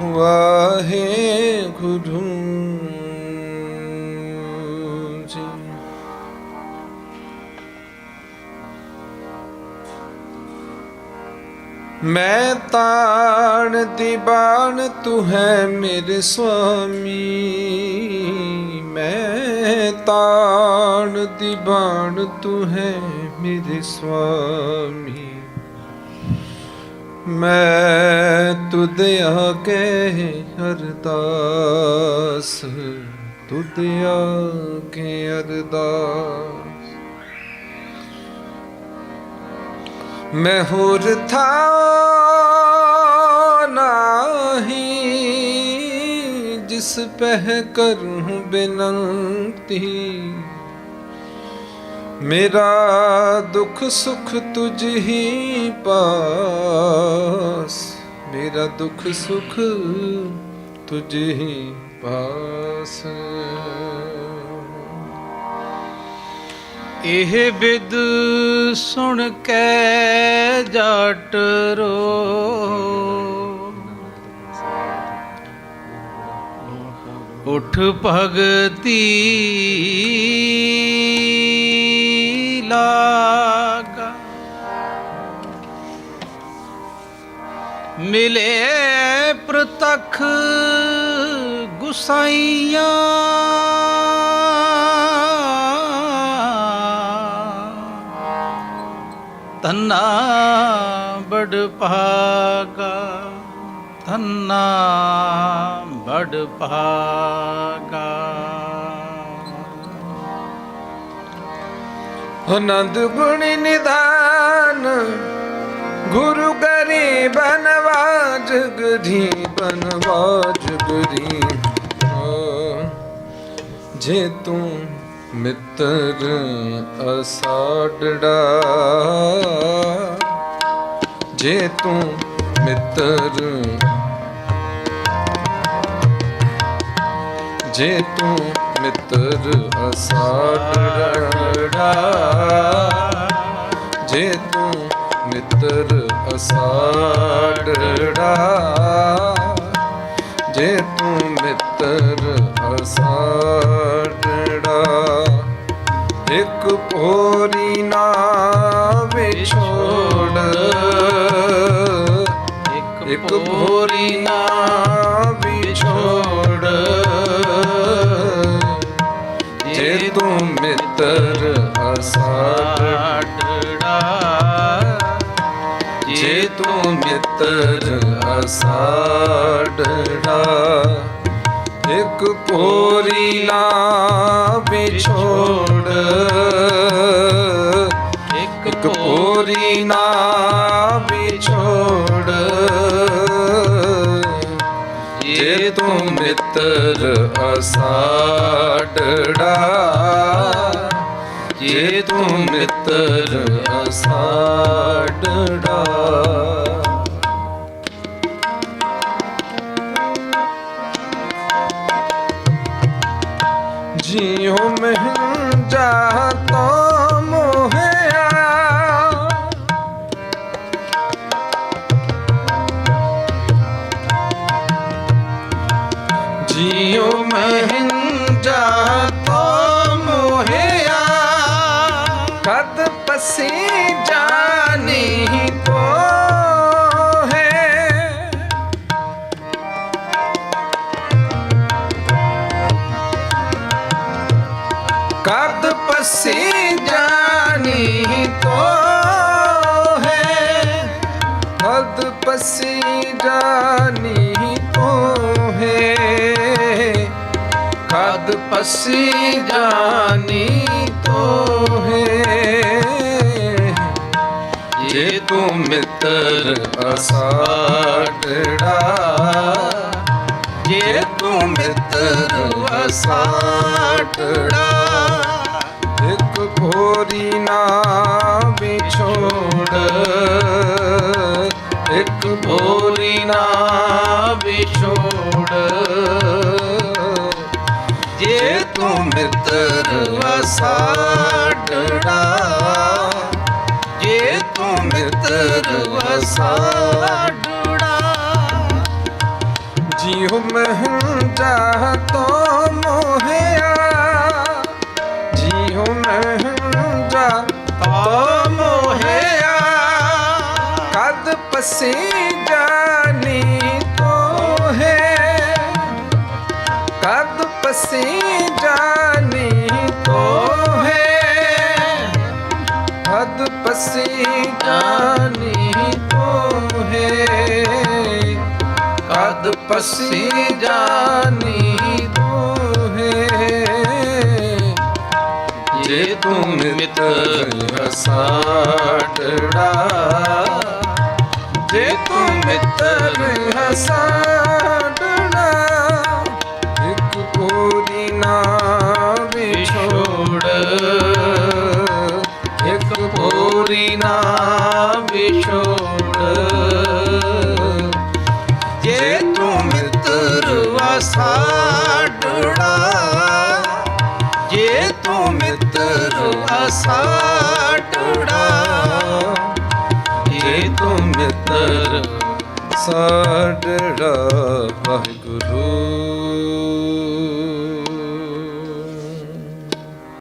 ਵਾਹਿਗੁਰੂ ਜੀ। ਮੈਂ ਤਾਣ ਦੀਵਾਨ ਬਾਣ, ਤੂੰ ਹੈ ਮੇਰੇ ਸੁਆਮੀ। ਮੈਂ ਤਾਣ ਦੀਵਾਨ ਤੂੰ ਹੈ ਮੇਰੇ ਸੁਆਮੀ। ਮੈਂ ਤੁਧ ਆਗੇ ਅਰਦਾਸ, ਤੁਧ ਆਗੇ ਅਰਦਾਸ। ਮੈਂ ਹੋਰ ਥਾ ਨਾਹੀ, ਜਿਸ ਪਹਿ ਕਰੂੰ ਬੇਨੰਤੀ। ਮੇਰਾ ਦੁੱਖ ਸੁਖ ਤੁਝ ਹੀ ਪਾਸ। ਮੇਰਾ ਦੁੱਖ ਸੁਖ ਤੁਝ ਹੀ ਪਾਸ। ਇਹ ਬਿਦ ਸੁਣ ਕੇ ਜਟ ਰੋ। ਉਠ ਭਗਤੀ। ਲਾਗਾ। ਮਿਲੇ ਪ੍ਰਤਖ ਗੁਸਾਈਆਂ। ਤੰਨਾ ਬੜ ਭਾਗਾ ਤੰਨਾ ਬੜ ਭਾਗਾ। ਆਨੰਦ ਗੁਣ ਨਿਧਾਨ, ਗੁਰੂ ਗਰੀ ਬਨਵਾ ਜਗਦੀ ਬਨਵਾ ਜਗਦੀ ਜੇ ਤੂੰ ਮਿੱਤਰ ਅਸਾਡੜਾ ਜੇ ਤੂੰ ਮਿੱਤਰ, ਜੇ ਤੂੰ ਮਿੱਤਰ ਅਸਾਡੜਾ ਜੇ ਤੂੰ ਮਿੱਤਰ ਅਸਾਡੜਾ ਜੇ ਤੂੰ ਮਿੱਤਰ ਅਸਾਡੜਾ ਇੱਕ ਭੋਰੀ ਮਿੱਤਰ ਅਸਾਡੜਾ ਇੱਕ ਕੋਰੀ ਨਾ ਵਿਛੋੜ। ਇੱਕ ਕੋਰੀ ਨਾ ਵਿਛੋੜ। ਜੇ ਤੂੰ ਮਿੱਤਰ ਅਸਾਡੜਾ ਜੇ ਤੂੰ ਮਿੱਤਰ ਅਸਾਡੜਾ ਜਿਉ ਮਹਿ ਜਾਤਾ ਮੋਹਿਆ। ਜਿਉ ਮਹਿ ਜਾਤਾ ਮੋਹਿਆ। ਕਦ ਪਸੀ ਜਾਣੀ ਕਦ ਪਸੀ ਜਾਣੀ ਤੋ ਹੈ ਕਦ ਪਸੀ ਜਾਣੀ ਤੂੰ ਹੈ ਜੇ ਤੂੰ ਮਿੱਤਰ ਅਸਾਡੜਾ ਜੇ ਤੂੰ ਮਿੱਤਰ ਅਸਾਟੜਾ, ਇੱਕ ਭੋਰੀ ਨਾ ਵਿਛੋੜ। ਛੋੜ। ਜੇ ਤੂੰ ਮਿੱਤਰ ਵਸਾੜੜਾ ਜੇ ਤੂੰ ਮਿੱਤਰ ਵਸਾੜੜਾ ਜਿਉ ਮਹੰ ਚਾਹ ਤੋ ਮੋਹਿਆ, ਜਿਉ ਮਹੰ ਜਾ ਤੋ ਮੋਹਿਆ। ਕਦ ਪਸੀ ਜਾ ਪਸੀ ਜਾਨੀ ਤੂਹੇ ਜੇ ਤੂੰ ਮਿਤ ਹਸਾਟੜਾ ਜੇ ਤੂੰ ਮਿਤ ਹਸਾਟੜਾ